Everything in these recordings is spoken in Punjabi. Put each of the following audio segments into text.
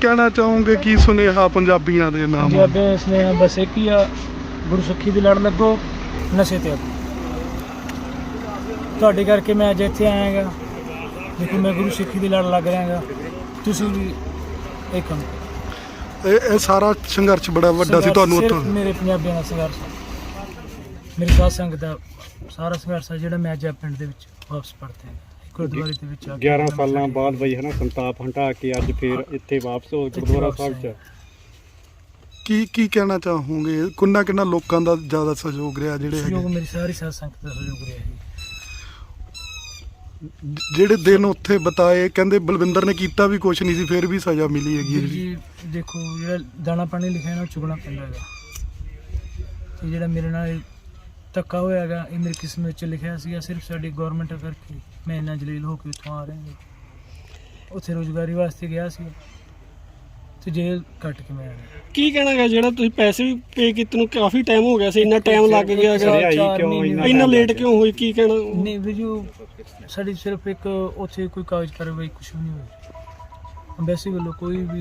ਕਹਿਣਾ ਚਾਹੋਗੇ ਕੀ ਸੁਨੇਹਾ ਪੰਜਾਬੀਆਂ ਦੇ ਨਾਮ ਪੰਜਾਬੀ ਸਨੇਹ ਬਸ ਇੱਕ ਹੀ ਆ ਗੁਰੂ ਸਿੱਖੀ ਦੀ ਲੜ ਲੱਗੋ ਨਸ਼ੇ ਤੇ ਤੁਹਾਡੇ ਕਰਕੇ ਮੈਂ ਅੱਜ ਇੱਥੇ ਆਇਆਗਾ ਦੇਖੋ ਮੈਂ ਗੁਰੂ ਸਿੱਖੀ ਦੀ ਲੜ ਲੱਗ ਰਿਹਾਗਾ ਤੁਸੀਂ ਵੀ ਇਹ ਕੰਮ ਇਹ ਇਹ ਸਾਰਾ ਸੰਘਰਸ਼ ਬੜਾ ਵੱਡਾ ਸੀ ਤੁਹਾਨੂੰ ਉੱਥੋਂ। ਮੇਰੇ ਪੰਜਾਬੀਆਂ ਦਾ ਸੰਘਰਸ਼ ਹੈ। ਮੇਰੀ ਸਾਧ ਸੰਗਤ ਦਾ ਸਾਰਾ ਸੰਘਰਸ਼ ਹੈ ਜਿਹੜਾ ਮੈਂ ਅੱਜ ਪਿੰਡ ਦੇ ਵਿੱਚ ਵਾਪਸ ਪੜਤੇ ਹਾਂ ਗੁਰਦੁਆਰੇ ਦੇ ਵਿੱਚ ਆ ਕੇ 11 ਸਾਲਾਂ ਬਾਅਦ ਬਈ ਹਨਾ ਸੰਤਾਪ ਹਟਾ ਕੇ ਅੱਜ ਫੇਰ ਇੱਥੇ ਵਾਪਸ ਹੋ ਗੁਰਦੁਆਰਾ ਸਾਹਿਬ ਚ। ਕੀ ਕੀ ਕਹਿਣਾ ਚਾਹੋਗੇ? ਕਿੰਨਾ ਕਿੰਨਾ ਲੋਕਾਂ ਦਾ ਜ਼ਿਆਦਾ ਸਹਿਯੋਗ ਰਿਹਾ ਜਿਹੜੇ ਸਹਿਯੋਗ ਹੈਗੇ ਮੇਰੀ ਸਾਰੀ ਸਾਧ ਸੰਗਤ ਦਾ ਸਹਿਯੋਗ ਰਿਹਾ ਜਿਹੜੇ ਦਿਨ ਉੱਥੇ ਬਤਾਏ ਕਹਿੰਦੇ ਬਲਵਿੰਦਰ ਨੇ ਕੀਤਾ ਵੀ ਕੁਝ ਨਹੀਂ ਸੀ ਫਿਰ ਵੀ ਸਜ਼ਾ ਮਿਲੀ ਹੈਗੀ ਹੈ ਵੀਰ ਜੀ ਜੀ ਦੇਖੋ ਜਿਹੜਾ ਦਾਣਾ ਪਾਣੀ ਲਿਖਿਆ ਨਾ ਉਹ ਚੁਗਣਾ ਪੈਂਦਾ ਹੈਗਾ। ਤੇ ਜਿਹੜਾ ਮੇਰੇ ਨਾਲ ਧੱਕਾ ਹੋਇਆ ਹੈਗਾ ਇਹ ਮੇਰੀ ਕਿਸਮਤ ਵਿੱਚ ਲਿਖਿਆ ਸੀਗਾ ਸਿਰਫ ਸਾਡੀ ਗਵਰਨਮੈਂਟ ਕਰਕੇ ਮੈਂ ਇੰਨਾ ਜਲੀਲ ਹੋ ਕੇ ਉੱਥੋਂ ਆ ਰਿਹਾ ਹਾਂ ਉੱਥੇ ਰੋਜ਼ਗਾਰੀ ਵਾਸਤੇ ਗਿਆ ਸੀ ਤੇ ਜੇਲ੍ਹ ਕੱਟ ਕੇ ਮੈਂ ਆ ਕੀ ਕਹਿਣਾ ਜਿਹੜਾ ਤੁਸੀਂ ਪੈਸੇ ਵੀ ਪੇ ਕੀਤੇ ਨੂੰ ਕਾਫੀ ਟਾਈਮ ਹੋ ਗਿਆ ਸੀ ਇੰਨਾ ਟਾਈਮ ਲੱਗ ਗਿਆ ਕਿਉਂ ਮਹੀਨੇ ਇੰਨਾ ਲੇਟ ਕਿਉਂ ਹੋਈ ਕੀ ਕਹਿਣਾ? ਨਹੀਂ ਵੀਰ ਜੀ ਸਾਡੀ ਸਿਰਫ ਇੱਕ ਉੱਥੇ ਕੋਈ ਕਾਗਜ਼ ਕਾਰਵਾਈ ਕੁਝ ਵੀ ਨਹੀਂ ਹੋਈ। ਅੰਬੈਸੀ ਵੱਲੋਂ ਕੋਈ ਵੀ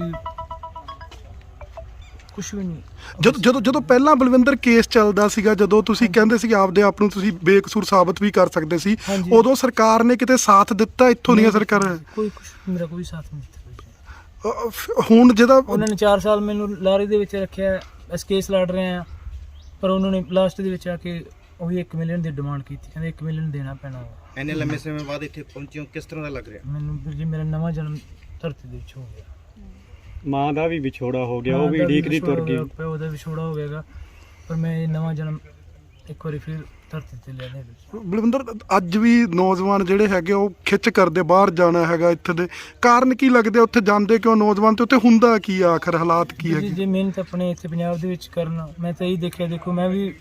ਕੁਝ ਵੀ ਨਹੀਂ ਜਦੋਂ ਜਦੋਂ ਜਦੋਂ ਪਹਿਲਾਂ ਬਲਵਿੰਦਰ ਕੇਸ ਚੱਲਦਾ ਸੀਗਾ ਜਦੋਂ ਤੁਸੀਂ ਕਹਿੰਦੇ ਸੀ ਆਪਦੇ ਆਪ ਨੂੰ ਤੁਸੀਂ ਬੇਕਸੂਰ ਸਾਬਤ ਵੀ ਕਰ ਸਕਦੇ ਸੀ ਹਾਂਜੀ। ਉਦੋਂ ਸਰਕਾਰ ਨੇ ਕਿਤੇ ਸਾਥ ਦਿੱਤਾ ਇੱਥੋਂ ਦੀਆਂ ਸਰਕਾਰਾਂ ਕੋਈ ਕੁਝ ਮੇਰਾ ਕੋਈ ਸਾਥ ਨਹੀਂ ਦਿੱਤਾ। ਅ, ਹੁਣ ਜਿਹਦਾ ਉਹਨਾਂ ਨੇ 4 ਸਾਲ ਮੈਨੂੰ ਲਾਰੇ ਦੇ ਵਿੱਚ ਰੱਖਿਆ ਇਸ ਕੇਸ ਲੜ ਰਹੇ ਆ ਪਰ ਉਹਨਾਂ ਨੇ ਲਾਸਟ ਦੇ ਵਿੱਚ ਆ ਕੇ ਉਹੀ 1 ਮਿਲੀਅਨ ਦੀ ਡਿਮਾਂਡ ਕੀਤੀ ਕਹਿੰਦੇ 1 ਮਿਲੀਅਨ ਦੇਣਾ ਪੈਣਾ ਵਾ। ਇੰਨੇ ਲੰਮੇ ਸਮੇਂ ਬਾਅਦ ਇੱਥੇ ਪਹੁੰਚੇ ਹੋ ਕਿਸ ਤਰ੍ਹਾਂ ਦਾ ਲੱਗ ਰਿਹਾ ਮੈਨੂੰ ਵੀਰ ਜੀ ਮੇਰਾ ਨਵਾਂ ਜਨਮ ਧਰਤੀ ਦੇ ਵਿੱਚ ਹੋ ਗਿਆ ਮਾਂ ਦਾ ਵੀ ਵਿਛੋੜਾ ਹੋ ਗਿਆ ਉਹ ਮਾਂ ਵੀ ਦਾ ਢੀਕ ਦੀ ਵਿਛੋੜਾ ਤੁਰ ਹੋ ਗਈ। ਪਿਓ ਦਾ ਵਿਛੋੜਾ ਹੋ ਗਿਆਗਾ। ਪਰ ਮੈਂ ਇਹ ਨਵਾਂ ਜਨਮ ਇੱਕ ਵਾਰੀ ਫਿਰ ਧਰਤੀ ਤੇ ਲੈ ਲਿਆ ਵੀਰ ਜੀ। ਬਲਵਿੰਦਰ ਅੱਜ ਵੀ ਨੌਜਵਾਨ ਜਿਹੜੇ ਹੈਗੇ ਉਹ ਖਿੱਚ ਕਰਦੇ ਬਾਹਰ ਜਾਣਾ ਹੈਗਾ ਇੱਥੇ ਦੇ। ਕਾਰਨ ਕੀ ਲੱਗਦੇ ਉੱਥੇ ਜਾਂਦੇ ਕਿਉਂ ਨੌਜਵਾਨ ਤੇ ਉੱਥੇ ਹੁੰਦਾ ਕੀ ਆ? ਆਖਰ ਹਾਲਾਤ ਕੀ ਹੈਗੇ? ਜੇ ਮਿਹਨਤ ਆਪਣੇ ਇੱਥੇ ਪੰਜਾਬ ਦੇ ਵਿੱਚ ਕਰਨਾ ਮੈਂ ਤਾਂ ਇਹੀ ਦੇਖਿਆ ਦੇਖੋ ਮੈਂ ਵੀ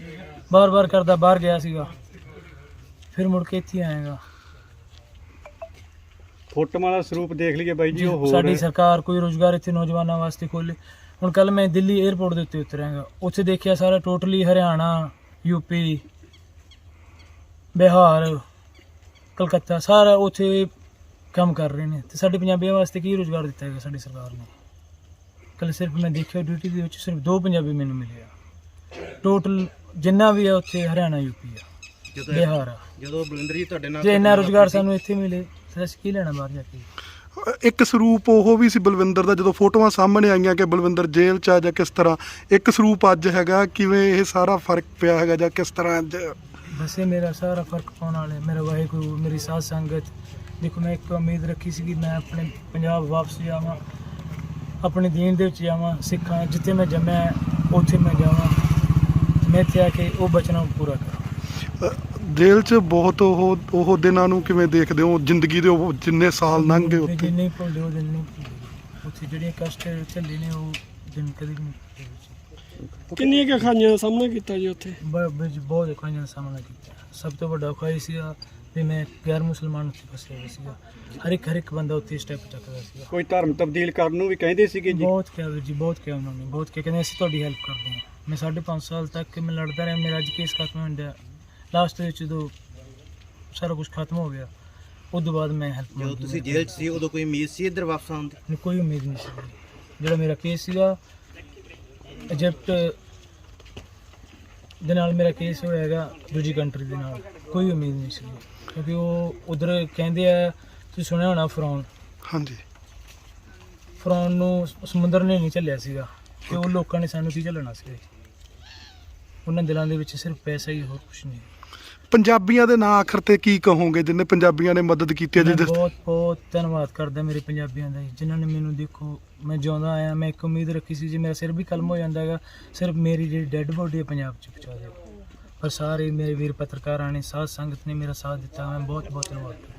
ਬਾਰ-ਬਾਰ ਕਰਦਾ ਬਾਹਰ ਗਿਆ ਸੀਗਾ। ਫਿਰ ਮੁੜ ਕੇ ਇੱਥੇ ਆਏਗਾ ਫੋਟੋਆਂ ਦਾ ਸਰੂਪ ਦੇਖ ਲਈਏ ਬਾਈ ਜੀ ਉਹ ਹੋਰ ਸਾਡੀ। ਸਰਕਾਰ ਕੋਈ ਰੋਜ਼ਗਾਰ ਇੱਥੇ ਨੌਜਵਾਨਾਂ ਵਾਸਤੇ ਖੋਲੇ ਹੁਣ ਕੱਲ ਮੈਂ ਦਿੱਲੀ 에ਅਰਪੋਰਟ ਦੇ ਉੱਤੇ ਉਤਰਾਂਗਾ ਉੱਥੇ ਦੇਖਿਆ ਸਾਰਾ ਟੋਟਲੀ ਹਰਿਆਣਾ ਯੂਪੀ ਬਿਹਾਰ ਕਲਕੱਤਾ ਸਾਰਾ ਉੱਥੇ ਕੰਮ ਕਰ ਰਹੇ ਨੇ। ਤੇ ਸਾਡੇ ਪੰਜਾਬੀਆਂ ਵਾਸਤੇ ਕੀ ਰੋਜ਼ਗਾਰ ਦਿੱਤਾ ਹੈਗਾ ਸਾਡੀ ਸਰਕਾਰ ਨੇ? ਕੱਲ ਸਿਰਫ ਮੈਂ ਦੇਖਿਆ ਡਿਊਟੀ ਦੇ ਵਿੱਚ ਸਿਰਫ ਦੋ ਪੰਜਾਬੀ ਮੈਨੂੰ ਮਿਲੇ ਆ। ਟੋਟਲ ਜਿੰਨਾ ਵੀ ਆ ਉੱਥੇ ਹਰਿਆਣਾ ਯੂਪੀ ਆ ਜਦੋਂ ਬਿਹਾਰ ਆ। ਜਦੋਂ ਬਲਵਿੰਦਰ ਜੀ ਤੁਹਾਡੇ ਨਾਲ ਜੇ ਇੰਨਾ ਰੋਜ਼ਗਾਰ ਸਾਨੂੰ ਇੱਥੇ ਮਿਲੇ। ਅਸੀਂ ਕੀ ਲੈਣਾ ਬਾਹਰ ਜਾ ਕੇ? ਇੱਕ ਸਰੂਪ ਉਹ ਵੀ ਸੀ ਬਲਵਿੰਦਰ ਦਾ ਜਦੋਂ ਫੋਟੋਆਂ ਸਾਹਮਣੇ ਆਈਆਂ ਕਿ ਬਲਵਿੰਦਰ ਜੇਲ੍ਹ ਚ ਆ ਜਾਂ ਕਿਸ ਤਰ੍ਹਾਂ ਇੱਕ ਸਰੂਪ ਅੱਜ ਹੈਗਾ ਕਿਵੇਂ ਇਹ ਸਾਰਾ ਫ਼ਰਕ ਪਿਆ ਹੈਗਾ ਜਾਂ ਕਿਸ ਤਰ੍ਹਾਂ ਅੱਜ? ਬਸ ਮੇਰਾ ਸਾਰਾ ਫ਼ਰਕ ਪਾਉਣ ਵਾਲੇ ਮੇਰਾ ਵਾਹਿਗੁਰੂ ਮੇਰੀ ਸਾਧ ਸੰਗਤ। ਦੇਖੋ ਮੈਂ ਇੱਕ ਉਮੀਦ ਰੱਖੀ ਸੀ ਕਿ ਮੈਂ ਆਪਣੇ ਪੰਜਾਬ ਵਾਪਸ ਜਾਵਾਂ ਆਪਣੇ ਦੀਨ ਦੇ ਵਿੱਚ ਜਾਵਾਂ ਸਿੱਖਾਂ ਜਿੱਥੇ ਮੈਂ ਜੰਮਿਆ ਉੱਥੇ ਮੈਂ ਜਾਵਾਂ। ਮੈਂ ਇੱਥੇ ਆ ਕੇ ਉਹ ਬਚਨਾਂ ਨੂੰ ਪੂਰਾ ਕਰਾਂ। ਜੇਲ੍ਹ 'ਚ ਬਹੁਤ ਉਹ ਉਹ ਦਿਨਾਂ ਨੂੰ ਕਿਵੇਂ ਦੇਖਦੇ ਹੋ? ਜ਼ਿੰਦਗੀ ਦੇ ਉਹ ਜਿੰਨੇ ਸਾਲ ਲੰਘ ਗਏ ਉੱਥੇ? ਨਹੀਂ ਭੁੱਲਦੇ ਉਹ ਦਿਨ ਨਹੀਂ ਭੁੱਲਦੇ ਉੱਥੇ ਜਿਹੜੀਆਂ ਕਸ਼ਟ ਝੱਲੇ ਨੇ ਉਹ ਦਿਨ ਕਦੇ ਵੀ ਨਹੀਂ ਭੁੱਲਦੇ ਕਿੰਨੀਆਂ ਕੁ ਖਾਈਆਂ ਦਾ ਸਾਹਮਣਾ ਕੀਤਾ ਜੀ ਉੱਥੇ? ਬ- ਵਿੱਚ ਬਹੁਤ ਔਖਾਈਆਂ ਦਾ ਸਾਹਮਣਾ ਕੀਤਾ। ਸਭ ਤੋਂ ਵੱਡਾ ਔਖਾ ਇਹ ਸੀਗਾ ਵੀ ਮੈਂ ਗੈਰ ਮੁਸਲਮਾਨ ਉੱਥੇ ਫਸਿਆ ਹੋਇਆ ਸੀਗਾ। ਹਰ ਇੱਕ ਹਰ ਇੱਕ ਬੰਦਾ ਉੱਥੇ ਸਟੈਪ ਚੱਕਦਾ ਸੀਗਾ। ਕੋਈ ਧਰਮ ਤਬਦੀਲ ਕਰਨ ਨੂੰ ਵੀ ਕਹਿੰਦੇ ਸੀਗੇ ਜੀ? ਬਹੁਤ ਕਿਹਾ ਵੀਰ ਜੀ ਬਹੁਤ ਕਿਹਾ ਉਹਨਾਂ ਨੇ। ਬਹੁਤ ਕਿਹਾ ਕਹਿੰਦੇ ਅਸੀਂ ਤੁਹਾਡੀ ਹੈਲਪ ਕਰਦੇ ਹਾਂ। ਮੈਂ 5.5 ਸਾਲ ਤੱਕ ਮੈਂ ਲੜਦਾ ਰਿਹਾ ਮੇਰਾ ਅੱਜ ਕੇਸ ਖਤਮ ਡਿਆ। ਲਾਸਟ ਵਿੱਚ ਜਦੋਂ ਸਾਰਾ ਕੁਝ ਖਤਮ ਹੋ ਗਿਆ ਉਸ ਤੋਂ ਬਾਅਦ ਮੈਂ ਹੈਲਪ ਜਦੋਂ ਤੁਸੀਂ ਜੇਲ੍ਹ 'ਚ ਸੀ ਉਦੋਂ ਕੋਈ ਉਮੀਦ ਸੀ ਇੱਧਰ ਵਾਪਸ ਆਉਣ ਦੀ? ਮੈਨੂੰ ਕੋਈ ਉਮੀਦ ਨਹੀਂ ਸੀ। ਜਿਹੜਾ ਮੇਰਾ ਕੇਸ ਸੀਗਾ ਇਜਿਪਟ ਦੇ ਨਾਲ ਮੇਰਾ ਕੇਸ ਹੋਇਆ ਹੈਗਾ ਦੂਜੀ ਕੰਟਰੀ ਦੇ ਨਾਲ। ਕੋਈ ਉਮੀਦ ਨਹੀਂ ਸੀ। ਕਿਉਂਕਿ ਉਹ ਉਧਰ ਕਹਿੰਦੇ ਆ ਤੁਸੀਂ ਸੁਣਿਆ ਹੋਣਾ ਫਰੌਨ? ਹਾਂਜੀ। ਫਰੌਨ ਨੂੰ ਸਮੁੰਦਰ ਨੇ ਨਹੀਂ ਝੱਲਿਆ ਸੀਗਾ। ਤੇ ਉਹ ਲੋਕਾਂ ਨੇ ਸਾਨੂੰ ਕੀ ਝੱਲਣਾ ਸੀ? ਉਹਨਾਂ ਦਿਲਾਂ ਦੇ ਵਿੱਚ ਸਿਰਫ ਪੈਸਾ ਹੀ ਹੋਰ ਕੁਝ ਨਹੀਂ। ਪੰਜਾਬੀਆਂ ਦੇ ਨਾਂ ਆਖਰ ਤੇ ਕੀ ਕਹੋਗੇ ਜਿੰਨੇ ਪੰਜਾਬੀਆਂ ਨੇ ਮਦਦ ਕੀਤੀ ਹੈ ਮੈਂ ਜੀ ਬਹੁਤ ਬਹੁਤ ਧੰਨਵਾਦ ਕਰਦਾ ਮੇਰੇ ਪੰਜਾਬੀਆਂ ਦਾ ਜੀ, ਜਿਨ੍ਹਾਂ ਨੇ ਮੈਨੂੰ ਦੇਖੋ ਮੈਂ ਜਿਉਂਦਾ ਆਇਆ ਮੈਂ ਇੱਕ ਉਮੀਦ ਰੱਖੀ ਸੀ ਜੇ ਮੇਰਾ ਸਿਰ ਵੀ ਕਲਮ ਹੋ ਜਾਂਦਾ ਹੈਗਾ ਸਿਰਫ ਮੇਰੀ ਜਿਹੜੀ ਡੈੱਡ ਬੋਡੀ ਹੈ ਪੰਜਾਬ 'ਚ ਪਹੁੰਚਾ ਦੇ ਪਰ ਸਾਰੇ ਮੇਰੇ ਵੀਰ ਪੱਤਰਕਾਰਾਂ ਨੇ ਸਾਧ ਸੰਗਤ ਨੇ ਮੇਰਾ ਸਾਥ ਦਿੱਤਾ ਮੈਂ ਬਹੁਤ ਬਹੁਤ ਧੰਨਵਾਦ ਕਰਦਾ।